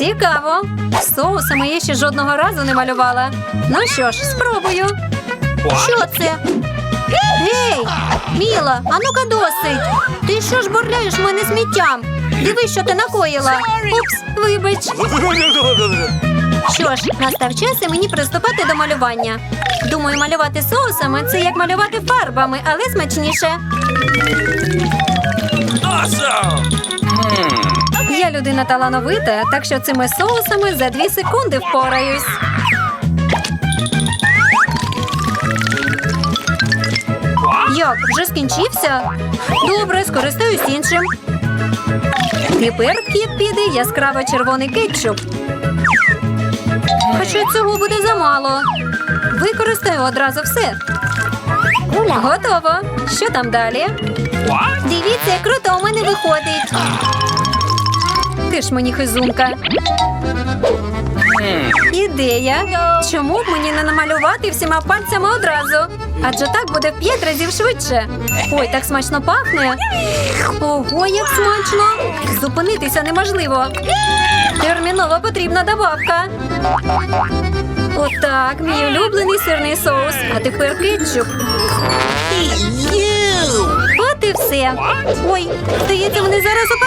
Цікаво. Соусами я ще жодного разу не малювала. Ну що ж, спробую. Що це? Гей! Міла, а ну-ка досить. Ти що ж бурляєш мене сміттям? Дивись, що ти накоїла. Упс, вибач. Що ж, настав час і мені приступати до малювання. Думаю, малювати соусами це як малювати фарбами, але смачніше. Людина талановита, так що цими соусами за дві секунди впораюсь. Як, вже скінчився? Добре, скористаюсь іншим. Тепер в хід піде яскраво червоний кетчуп. Хоча цього буде замало. Використаю одразу все. Готово. Що там далі? Дивіться, як круто у мене виходить. Ж мені хизунка. Ідея. Чому б мені не намалювати всіма пальцями одразу? Адже так буде в п'ять разів швидше. Ой, так смачно пахне. Ого, як смачно! Зупинитися неможливо. Терміново потрібна добавка. Отак, мій улюблений сирний соус. А тепер кетчуп. От і все. Ой, здається, вони зараз.